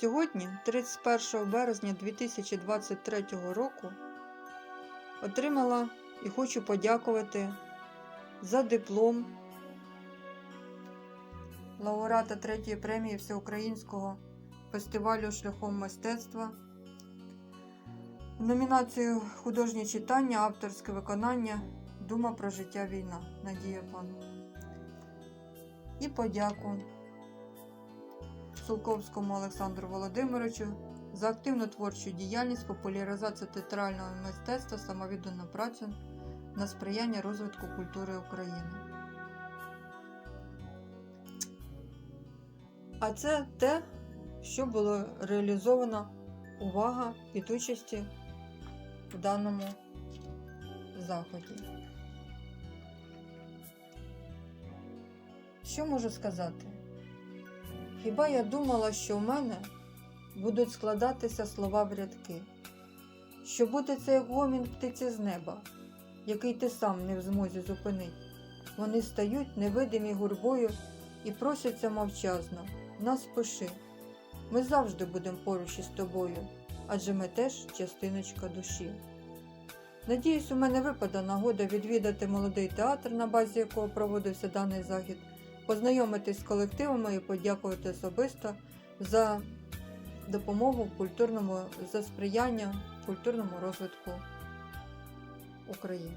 Сьогодні, 31 березня 2023 року, отримала і хочу подякувати за диплом лауреата третьої премії Всеукраїнського фестивалю шляхом мистецтва. Номінацію художнє читання, авторське виконання Дума про життя війна Надія Пан. І подяку Сулковському Олександру Володимировичу за активну творчу діяльність, популяризацію театрального мистецтва, самовіддану працю на сприяння розвитку культури України. А це те, що було реалізовано увага під участі в даному заході. Що можу сказати? Хіба я думала, що в мене будуть складатися слова в рядки, що буде це як гомін птиці з неба, який ти сам не в змозі зупинить. Вони стають невидимі гурбою і просяться мовчазно, нас пиши. Ми завжди будемо поруч із тобою, адже ми теж частиночка душі. Надіюсь, у мене випаде нагода відвідати молодий театр, на базі якого проводився даний захід, познайомитись з колективами і подякувати особисто за допомогу культурному, за сприяння культурному розвитку України.